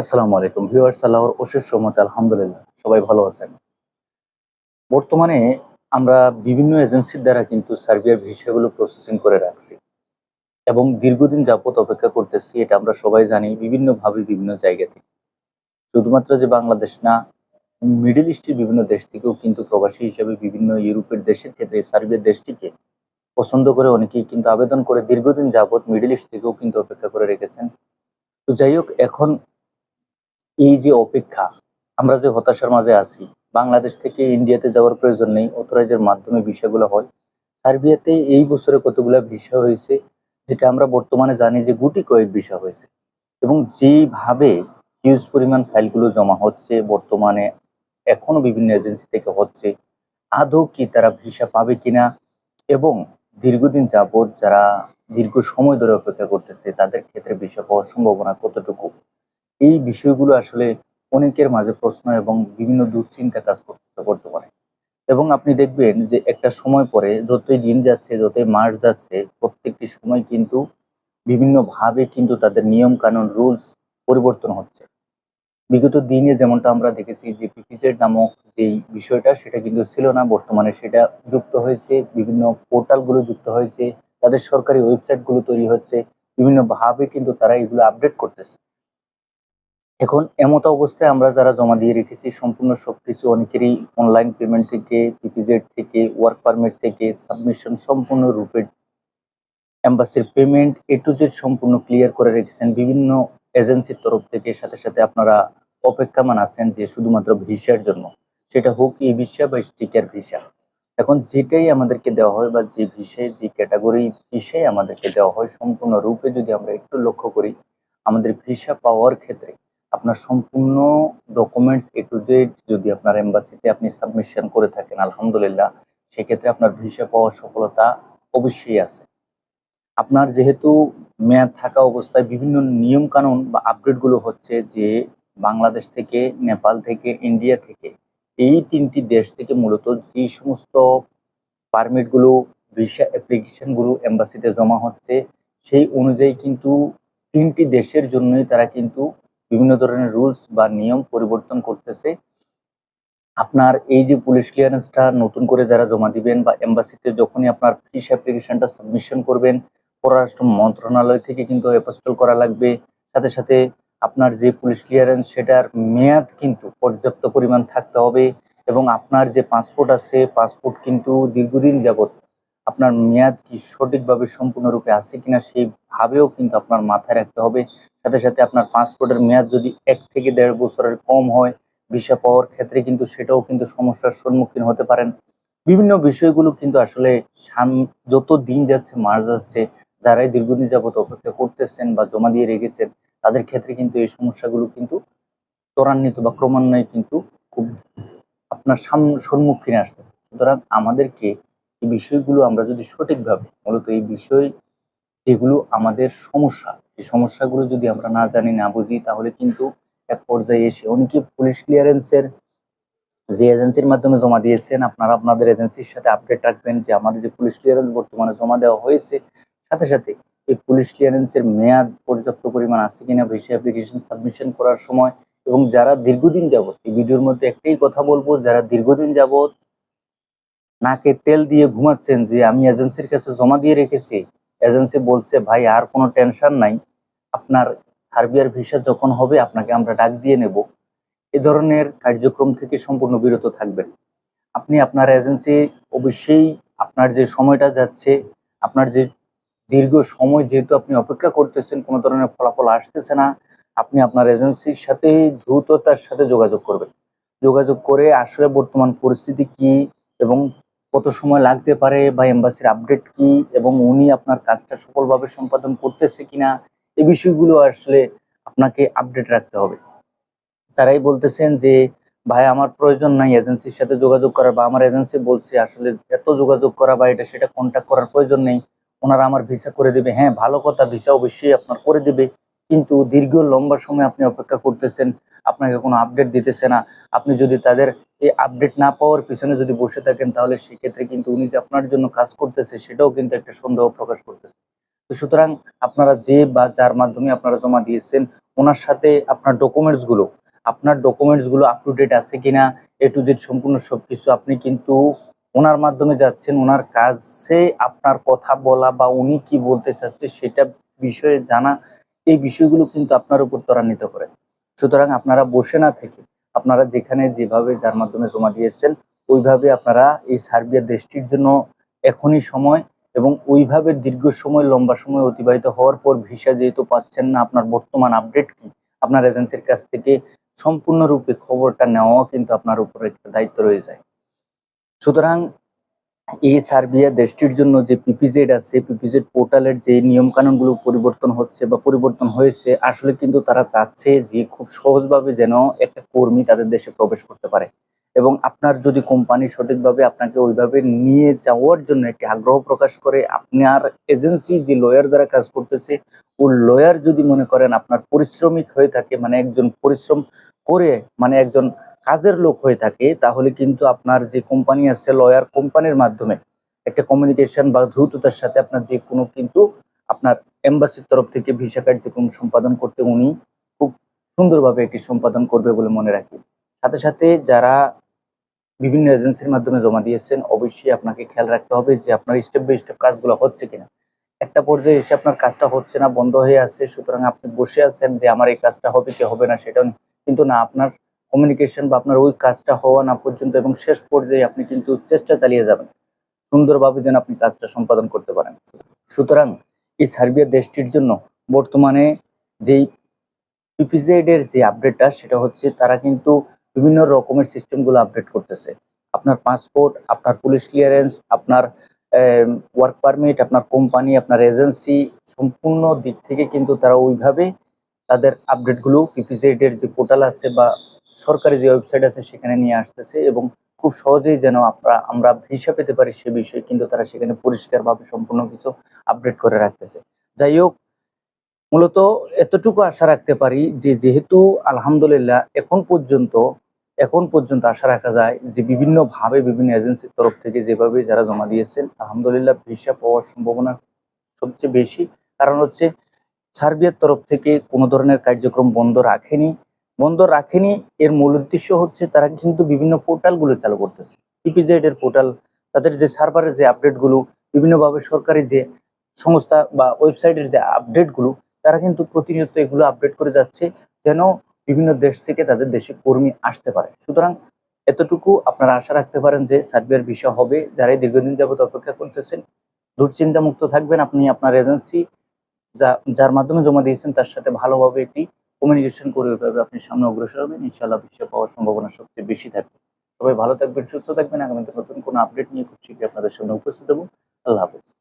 আসসালামু আলাইকুম ভিউয়ার্স, আল্লাহর অশেষ রহমতে আলহামদুলিল্লাহ, সবাই ভালো আছেন। বর্তমানে আমরা বিভিন্ন এজেন্সির দ্বারা কিন্তু সার্বিয়ার ভিসাগুলো প্রসেসিং করে রাখছি এবং দীর্ঘদিন যাবত অপেক্ষা করতেছি, এটা আমরা সবাই জানি, বিভিন্নভাবে বিভিন্ন জায়গা থেকে। শুধুমাত্র যে বাংলাদেশ না, মিডল ইস্টের বিভিন্ন দেশ থেকেও কিন্তু প্রবাসী হিসেবে বিভিন্ন ইউরোপের দেশের ক্ষেত্রে সার্বিয়ার দেশটিকে পছন্দ করে অনেকেই কিন্তু আবেদন করে দীর্ঘদিন যাবত মিডল ইস্ট থেকেও কিন্তু অপেক্ষা করে রেখেছেন। তো যাই হোক, এখন এই যে অপেক্ষা, আমরা যে হতাশার মাঝে আছি, বাংলাদেশ থেকে ইন্ডিয়াতে যাওয়ার প্রয়োজন নেই, অথরাইজের মাধ্যমে ভিসাগুলো হয়। সার্বিয়াতে এই বছরে কতগুলো ভিসা হয়েছে, যেটা আমরা বর্তমানে জানি যে গুটি কয়েক ভিসা হয়েছে। এবং যেভাবে হিউজ পরিমাণ ফাইলগুলো জমা হচ্ছে, বর্তমানে এখনও বিভিন্ন এজেন্সি থেকে হচ্ছে, আদৌ কি তারা ভিসা পাবে কিনা, এবং দীর্ঘদিন যাবৎ যারা দীর্ঘ সময় ধরে অপেক্ষা করতেছে, তাদের ক্ষেত্রে ভিসা পাওয়ার সম্ভাবনা কতটুকু? এই বিষয়গুলো আসলে অনেকের মাঝে প্রশ্ন এবং বিভিন্ন দুশ্চিন্তা কাজ করতে করতে পারে। এবং আপনি দেখবেন যে একটা সময় পরে যতই দিন যাচ্ছে, যতই মাস যাচ্ছে, প্রত্যেকটি সময় কিন্তু বিভিন্নভাবে কিন্তু তাদের নিয়ম কানুন রুলস পরিবর্তন হচ্ছে। বিগত দিনে যেমনটা আমরা দেখেছি যে পিপিজেড নামক যেই বিষয়টা, সেটা কিন্তু ছিল না। বর্তমানে সেটা যুক্ত হয়েছে, বিভিন্ন পোর্টালগুলো যুক্ত হয়েছে, তাদের সরকারি ওয়েবসাইটগুলো তৈরি হচ্ছে। বিভিন্নভাবে কিন্তু তারা এগুলো আপডেট করতেছে। এখন এমত অবস্থায় আমরা যারা জমা দিয়ে রেখেছি, সম্পূর্ণ সবকিছু অনেকেরই অনলাইন পেমেন্ট থেকে পিপিজেড থেকে ওয়ার্ক পারমিট থেকে সাবমিশন সম্পূর্ণ রূপে এম্বাসির পেমেন্ট এ টু জেড সম্পূর্ণ ক্লিয়ার করে রেখেছেন। বিভিন্ন এজেন্সির তরফ থেকে সাথে সাথে আপনারা অপেক্ষামান আছেন যে শুধুমাত্র ভিসার জন্য। সেটা হোক ই ভিসা বা স্টিকার ভিসা এখন যেটাই আমাদেরকে দেওয়া হয় বা যে ভিসায় যে ক্যাটাগরি ভিসায় আমাদেরকে দেওয়া হয়, সম্পূর্ণ রূপে যদি আমরা একটু লক্ষ্য করি, আমাদের ভিসা পাওয়ার ক্ষেত্রে আপনার সম্পূর্ণ ডকুমেন্টস এ টু জেড যদি আপনার এম্বাসিতে আপনি সাবমিশন করে থাকেন, আলহামদুলিল্লাহ, সেক্ষেত্রে আপনার ভিসা পাওয়ার সফলতা অবশ্যই আছে। আপনার যেহেতু মেয়াদ থাকা অবস্থায় বিভিন্ন নিয়ম কানুন বা আপডেটগুলো হচ্ছে যে বাংলাদেশ থেকে, নেপাল থেকে, ইন্ডিয়া থেকে, এই তিনটি দেশ থেকে মূলত যে সমস্ত পারমিটগুলো ভিসা অ্যাপ্লিকেশনগুলো এম্বাসিতে জমা হচ্ছে, সেই অনুযায়ী কিন্তু তিনটি দেশের জন্যই তারা কিন্তু বিভিন্ন ধরনের রুলস বা নিয়ম পরিবর্তন করতেছে। আপনার এই যে পুলিশ ক্লিয়ারেন্সটা নতুন করে যারা জমা দিবেন বা এম্বাসিতে যখনই আপনার ফিস অ্যাপ্লিকেশনটা সাবমিশন করবেন, পররাষ্ট্র মন্ত্রণালয় থেকে কিন্তু অ্যাপোস্টল করা লাগবে। সাথে সাথে আপনার যে পুলিশ ক্লিয়ারেন্স সেটার মেয়াদ কিন্তু পর্যাপ্ত পরিমাণ থাকতে হবে এবং আপনার যে পাসপোর্ট আছে পাসপোর্ট কিন্তু দীর্ঘদিন যাবৎ আপনার মেয়াদ কি সঠিকভাবে সম্পূর্ণরূপে আছে কিনা সেইভাবেও কিন্তু আপনার মাথায় রাখতে হবে। সাথে সাথে আপনার পাসপোর্টের মেয়াদ যদি এক থেকে দেড় বছরের কম হয় ভিসা পাওয়ার ক্ষেত্রে কিন্তু সেটাও কিন্তু সমস্যার সম্মুখীন হতে পারেন। বিভিন্ন বিষয়গুলো কিন্তু আসলে যত দিন যাচ্ছে, মাস যাচ্ছে, যারাই দীর্ঘদিন যাবত অপেক্ষা করতেছেন বা জমা দিয়ে রেখেছেন, তাদের ক্ষেত্রে কিন্তু এই সমস্যাগুলো কিন্তু ত্বরান্বিত বা ক্রমান্বয়ে কিন্তু খুব আপনার সাম- সম্মুখীনে আসতেছে। সুতরাং আমাদেরকে এই বিষয়গুলো আমরা যদি সঠিকভাবে, মূলত এই বিষয় যেগুলো আমাদের সমস্যা এই সমস্যাগুলো যদি আমরা না জানি, না বুঝি, তাহলে কিন্তু এক পর্যায়ে এসে অনেকে পুলিশ ক্লিয়ারেন্সের যে এজেন্সির মাধ্যমে জমা দিয়েছেন, আপনারা আপনাদের এজেন্সির সাথে আপডেট রাখবেন যে আমাদের যে পুলিশ ক্লিয়ারেন্স বর্তমানে জমা দেওয়া হয়েছে, সাথে সাথে এই পুলিশ ক্লিয়ারেন্সের মেয়াদ পর্যাপ্ত পরিমাণ আছে কিনা ভিসা অ্যাপ্লিকেশন সাবমিশন করার সময় এবং যারা দীর্ঘদিন যাবৎ, এই ভিডিওর মধ্যে একটাই কথা বলব, যারা দীর্ঘদিন যাবৎ নাকে তেল দিয়ে ঘুমাচ্ছেন যে আমি এজেন্সির কাছে জমা দিয়ে রেখেছি এজেন্সি বলছে, ভাই, আর কোনো টেনশন নাই। আপনার সার্বিয়ার ভিসা যখন হবে, আপনাকে আমরা ডাক দিয়ে নেব। এ ধরনের কার্যক্রম থেকে সম্পূর্ণ বিরত থাকবেন। আপনি আপনার এজেন্সি, অবশ্যই আপনার যে সময়টা যাচ্ছে, আপনার যে দীর্ঘ সময় যেহেতু আপনি অপেক্ষা করতেছেন, কোনো ধরনের ফলাফল আসতেছে না, আপনি আপনার এজেন্সির সাথে দ্রুততার সাথে যোগাযোগ করবেন। যোগাযোগ করে আসলে বর্তমান পরিস্থিতি কি এবং কত সময় লাগতে পারে বা এম্বাসির আপডেট কি এবং উনি আপনার কাজটা সফলভাবে সম্পাদন করতেছে কিনা এই বিষয়গুলো আসলে আপনাকে আপডেট রাখতে হবে। তারাই বলতেছেন যে, ভাই, আমার প্রয়োজন নাই এজেন্সির সাথে যোগাযোগ করার বা আমার এজেন্সি বলছে আসলে এত যোগাযোগ করা বা এটা সেটা কন্ট্যাক্ট করার প্রয়োজন নেই। ওনারা আমার ভিসা করে দেবে। হ্যাঁ ভালো কথা ভিসা অবশ্যই আপনার করে দেবে। কিন্তু দীর্ঘ লম্বা সময় আপনি অপেক্ষা করতেছেন, আপনাকে কোনো আপডেট দিতেছে না। আপনি যদি তাদের এই আপডেট না পাওয়ার পিছনে যদি বসে থাকেন, তাহলে সেক্ষেত্রে কিন্তু উনি যে আপনার জন্য কাজ করতেছে, সেটাও কিন্তু একটা সন্দেহ প্রকাশ করতেছে। সুতরাং আপনারা যে বা যার মাধ্যমে আপনারা জমা দিয়েছেন, ওনার সাথে আপনার ডকুমেন্টসগুলো, আপনার ডকুমেন্টসগুলো আপ টু ডেট আছে কিনা এ টু জেড সম্পূর্ণ সবকিছু আপনি কিন্তু ওনার মাধ্যমে যাচ্ছেন, ওনার কাছে আপনার কথা বলা বা উনি কি বলতে চাচ্ছে সেটা বিষয়ে জানা, এই বিষয়গুলো কিন্তু আপনার উপর ত্বরান্বিত করে। সুতরাং আপনারা বসে না থেকে, আপনারা যেখানে যেভাবে যার মাধ্যমে জমা দিয়েছেন, ওইভাবে আপনারা এই সার্বিয়া দেশটির জন্য এখনই সময় এবং ওইভাবে দীর্ঘ সময়, লম্বা সময় অতিবাহিত হওয়ার পর ভিসা যেহেতু পাচ্ছেন না, আপনার বর্তমান আপডেট কি? আপনার এজেন্সির কাছ থেকে সম্পূর্ণরূপে খবরটা নেওয়াও কিন্তু আপনার উপর একটা দায়িত্ব রয়ে যায়। সুতরাং এই সার্বিয়া দেশটির জন্য যে পিপিজেড আছে পিপিজেড পোর্টালের যে নিয়ম কানুনগুলো পরিবর্তন হচ্ছে বা পরিবর্তন হয়েছে, আসলে কিন্তু তারা চাচ্ছে যে খুব সহজভাবে যেন একটা কর্মী তাদের দেশে প্রবেশ করতে পারে। এবং আপনার যদি কোম্পানি সঠিকভাবে আপনাকে ওইভাবে নিয়ে যাওয়ার জন্য একটি আগ্রহ প্রকাশ করে আপনার এজেন্সি যে লয়ার দ্বারা কাজ করতেছে ও লয়ার যদি মনে করেন আপনার পরিশ্রমিক হয়ে থাকে মানে একজন পরিশ্রম করে মানে একজন কাজের লোক হয়ে থাকে, তাহলে কিন্তু আপনার যে কোম্পানি আছে লয়ার কোম্পানির মাধ্যমে একটা কমিউনিকেশন বা দ্রুততার সাথে আপনার যে কোনো কিন্তু আপনার এম্বাসির তরফ থেকে ভিসা কার্যক্রম সম্পাদন করতে উনি খুব সুন্দরভাবে এটি সম্পাদন করবে বলে মনে রাখি। সাথে সাথে যারা বিভিন্ন এজেন্সির মাধ্যমে জমা দিয়েছেন, অবশ্যই আপনাকে খেয়াল রাখতে হবে যে আপনার স্টেপ বাই স্টেপ কাজগুলো হচ্ছে কিনা। একটা পর্যায়ে এসে আপনার কাজটা হচ্ছে না, বন্ধ হয়ে আছে, সুতরাং আপনি বসে আছেন যে আমার এই কাজটা হবে কি হবে না সেটা কিন্তু না, আপনার কমিউনিকেশন বা আপনার ওই কাজটা হওয়া না পর্যন্ত এবং শেষ পর্যায়ে আপনি কিন্তু চেষ্টা চালিয়ে যাবেন। সুন্দরভাবে যেন আপনি কাজটা সম্পাদন করতে পারেন। সুতরাং এই সার্বিয়া দেশটির জন্য বর্তমানে যেই পিপিজেড এর যে আপডেটটা সেটা হচ্ছে তারা কিন্তু বিভিন্ন রকমের সিস্টেমগুলো আপডেট করতেছে। আপনার পাসপোর্ট, আপনার পুলিশ ক্লিয়ারেন্স, আপনার ওয়ার্ক পারমিট আপনার কোম্পানি, আপনার এজেন্সি, সম্পূর্ণ দিক থেকে কিন্তু তারা ওইভাবে তাদের আপডেটগুলো পিপিজেড এর যে পোর্টাল আছে বা সরকারি যে ওয়েবসাইট আছে সেখানে নিয়ে আসতেছে এবং খুব সহজেই যেন আমরা আমরা ভিসা পেতে পারি সে বিষয়ে কিন্তু তারা সেখানে পরিষ্কারভাবে সম্পূর্ণ কিছু আপডেট করে রাখতেছে। যাই হোক মূলত এতটুকু আশা রাখতে পারি যে যেহেতু আলহামদুলিল্লাহ এখন পর্যন্ত এখন পর্যন্ত আশা রাখা যায় যে বিভিন্নভাবে বিভিন্ন এজেন্সির তরফ থেকে যেভাবে যারা জমা দিয়েছেন, আলহামদুলিল্লাহ ভিসা পাওয়ার সম্ভাবনা সবচেয়ে বেশি। কারণ হচ্ছে সার্বিয়ার তরফ থেকে কোনো ধরনের কার্যক্রম বন্ধ রাখেনি। বন্ধ রাখেনি, এর মূল উদ্দেশ্য হচ্ছে তারা কিন্তু বিভিন্ন পোর্টালগুলো চালু করতেছে। ইপিজেড এর পোর্টাল, তাদের যে সার্ভারের যে আপডেটগুলো, বিভিন্নভাবে সরকারি যে সংস্থা বা ওয়েবসাইটের যে আপডেটগুলো তারা কিন্তু প্রতিনিয়ত এগুলো আপডেট করে যাচ্ছে যেন বিভিন্ন দেশ থেকে তাদের দেশে কর্মী আসতে পারে। সুতরাং এতটুকু আপনারা আশা রাখতে পারেন যে সার্বিয়ার বিষয় হবে, যারাই দীর্ঘদিন যাবত অপেক্ষা করতেছেন দুশ্চিন্তা মুক্ত থাকবেন। আপনি আপনার এজেন্সি যা, যার মাধ্যমে জমা দিয়েছেন, তার সাথে ভালোভাবে একটি কমিউনিকেশন করে ওইভাবে আপনি সামনে অগ্রসর হবেন। ইনশাআল্লাহ বিশ্ব পাওয়ার সম্ভাবনা সবচেয়ে বেশি থাকবে। সবাই ভালো থাকবেন, সুস্থ থাকবেন। আগামীতে নতুন কোনো আপডেট নিয়ে খুব শীঘ্রই আপনাদের সামনে উপস্থিত হব। আল্লাহ হাফেজ।